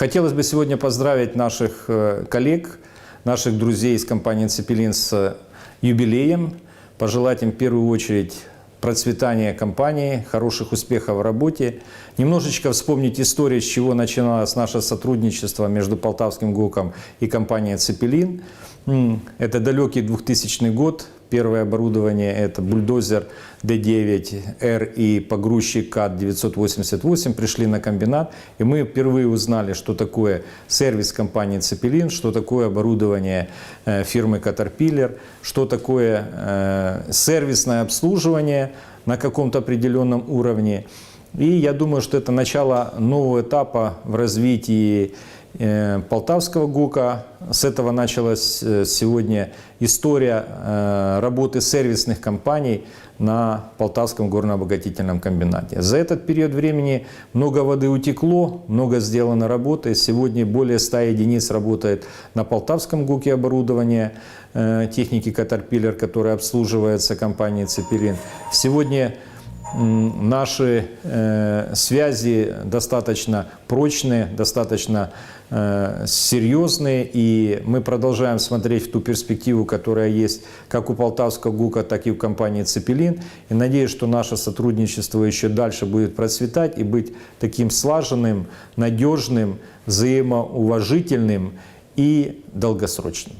Хотелось бы сегодня поздравить наших э, коллег, наших друзей из компании «Цепелин» с юбилеем, пожелать им в первую очередь процветания компании, хороших успехов в работе. Немножечко вспомнить историю, с чего начиналось наше сотрудничество между Полтавским ГУКом и компанией «Цепелин». Это далекий 2000 год. Первое оборудование – это бульдозер D9R и погрузчик КАТ-988 пришли на комбинат. И мы впервые узнали, что такое сервис компании «Цепелин», что такое оборудование э, фирмы «Катерпиллер», что такое э, сервисное обслуживание на каком-то определенном уровне. И я думаю, что это начало нового этапа в развитии э, Полтавского ГУКа. С этого началась э, сегодня история э, работы сервисных компаний на Полтавском горно-обогатительном комбинате. За этот период времени много воды утекло, много сделано работы. Сегодня более 100 единиц работает на Полтавском ГУКе оборудование э, техники Caterpillar, которая обслуживается компанией «Цепелин». Сегодня Наши э, связи достаточно прочные, достаточно э, серьезные, и мы продолжаем смотреть в ту перспективу, которая есть как у Полтавского ГУКа, так и у компании «Цепелин». И надеюсь, что наше сотрудничество еще дальше будет процветать и быть таким слаженным, надежным, взаимоуважительным и долгосрочным.